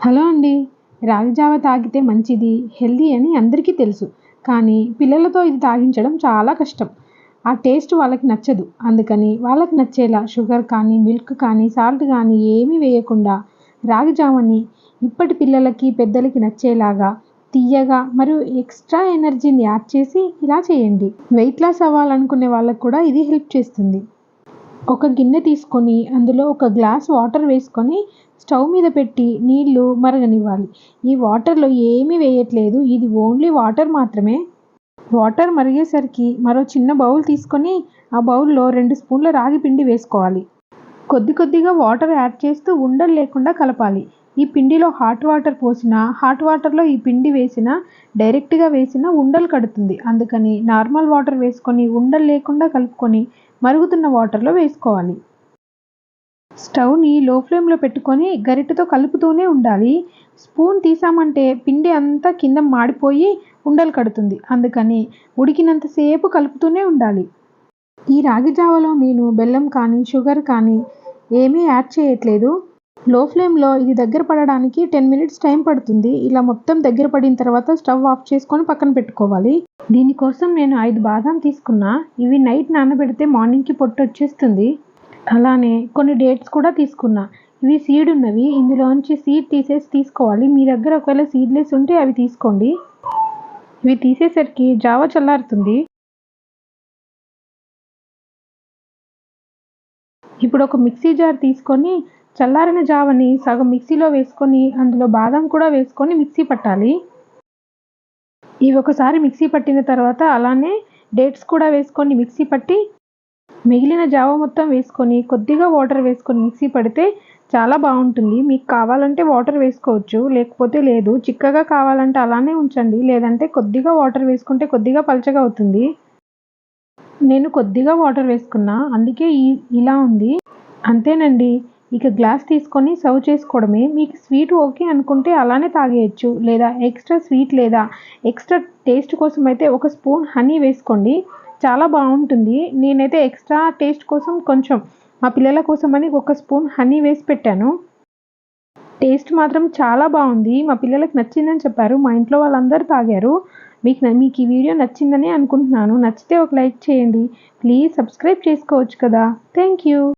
Hello అండి. రాగి జావ తాగితే మంచిది హెల్దీ అని అందరికీ తెలుసు. కానీ పిల్లలతో ఇది తాగించడం చాలా కష్టం. ఆ టేస్ట్ వాళ్ళకి నచ్చదు. అందుకని వాళ్ళకి నచ్చేలా షుగర్ కానీ మిల్క్ కానీ సాల్ట్ కానీ ఏమీ వేయకుండా రాగి జావని ఇప్పటి పిల్లలకి పెద్దలకి నచ్చేలాగా తియ్యగా మరియు ఎక్స్ట్రా ఎనర్జీని యాడ్ చేసి ఇలా చేయండి. వెయిట్ లాస్ అవ్వాలనుకునే వాళ్ళకు కూడా ఇది హెల్ప్ చేస్తుంది. ఒక గిన్నె తీసుకొని అందులో ఒక గ్లాస్ వాటర్ వేసుకొని స్టవ్ మీద పెట్టి నీళ్ళు మరగనివ్వాలి. ఈ వాటర్లో ఏమీ వేయట్లేదు. ఇది ఓన్లీ వాటర్ మాత్రమే. వాటర్ మరిగేసరికి మరో చిన్న బౌల్ తీసుకొని ఆ బౌల్లో రెండు స్పూన్ల రాగి పిండి వేసుకోవాలి. కొద్ది కొద్దిగా వాటర్ యాడ్ చేస్తూ ఉండలు లేకుండా కలపాలి. ఈ పిండిలో హాట్ వాటర్ పోసినా హాట్ వాటర్లో ఈ పిండి వేసినా డైరెక్ట్గా వేసినా ఉండలు కడుతుంది. అందుకని నార్మల్ వాటర్ వేసుకొని ఉండలు లేకుండా కలుపుకొని మరుగుతున్న వాటర్లో వేసుకోవాలి. స్టవ్ని లో ఫ్లేమ్లో పెట్టుకొని గరిటెతో కలుపుతూనే ఉండాలి. స్పూన్ తీసామంటే పిండి అంతా కింద మాడిపోయి ఉండలు కడుతుంది. అందుకని ఉడికినంతసేపు కలుపుతూనే ఉండాలి. ఈ రాగి జావలో నేను బెల్లం కానీ షుగర్ కానీ ఏమీ యాడ్ చేయట్లేదు. లో ఫ్లేమ్లో ఇది దగ్గర పడడానికి టెన్ మినిట్స్ టైం పడుతుంది. ఇలా మొత్తం దగ్గర పడిన తర్వాత స్టవ్ ఆఫ్ చేసుకొని పక్కన పెట్టుకోవాలి. దీనికోసం నేను ఐదు బాదం తీసుకున్నా. ఇవి నైట్ నానబెడితే మార్నింగ్కి పొట్టు వచ్చేస్తుంది. అలానే కొన్ని డేట్స్ కూడా తీసుకున్నా. ఇవి సీడ్ ఉన్నవి. ఇందులోంచి సీడ్ తీసేసి తీసుకోవాలి. మీ దగ్గర ఒకవేళ సీడ్లెస్ ఉంటే అవి తీసుకోండి. ఇవి తీసేసరికి జావ చల్లారుతుంది. ఇప్పుడు ఒక మిక్సీ జార్ తీసుకొని చల్లారిన జావని సగం మిక్సీలో వేసుకొని అందులో బాదం కూడా వేసుకొని మిక్సీ పట్టాలి. ఇవి ఒకసారి మిక్సీ పట్టిన తర్వాత అలానే డేట్స్ కూడా వేసుకొని మిక్సీ పట్టి మిగిలిన జావ మొత్తం వేసుకొని కొద్దిగా వాటర్ వేసుకొని మిక్సీ పడితే చాలా బాగుంటుంది. మీకు కావాలంటే వాటర్ వేసుకోవచ్చు లేకపోతే లేదు. చిక్కగా కావాలంటే అలానే ఉంచండి. లేదంటే కొద్దిగా వాటర్ వేసుకుంటే కొద్దిగా పలచగా అవుతుంది. నేను కొద్దిగా వాటర్ వేసుకున్నా అందుకే ఈ ఇలా ఉంది. అంతేనండి. ఇక గ్లాస్ తీసుకొని సర్వ్ చేసుకోవడమే. మీకు స్వీట్ ఓకే అనుకుంటే అలానే తాగేయచ్చు. లేదా ఎక్స్ట్రా స్వీట్ లేదా ఎక్స్ట్రా టేస్ట్ కోసం అయితే ఒక స్పూన్ హనీ వేసుకోండి. చాలా బాగుంటుంది. నేనైతే ఎక్స్ట్రా టేస్ట్ కోసం కొంచెం మా పిల్లల కోసం అని ఒక స్పూన్ హనీ వేసి పెట్టాను. టేస్ట్ మాత్రం చాలా బాగుంది. మా పిల్లలకు నచ్చిందని చెప్పారు. మా ఇంట్లో వాళ్ళందరూ తాగారు. మీకు మీకు ఈ వీడియో నచ్చిందని అనుకుంటున్నాను. నచ్చితే ఒక లైక్ చేయండి. ప్లీజ్ సబ్స్క్రైబ్ చేసుకోవచ్చు కదా. Thank you.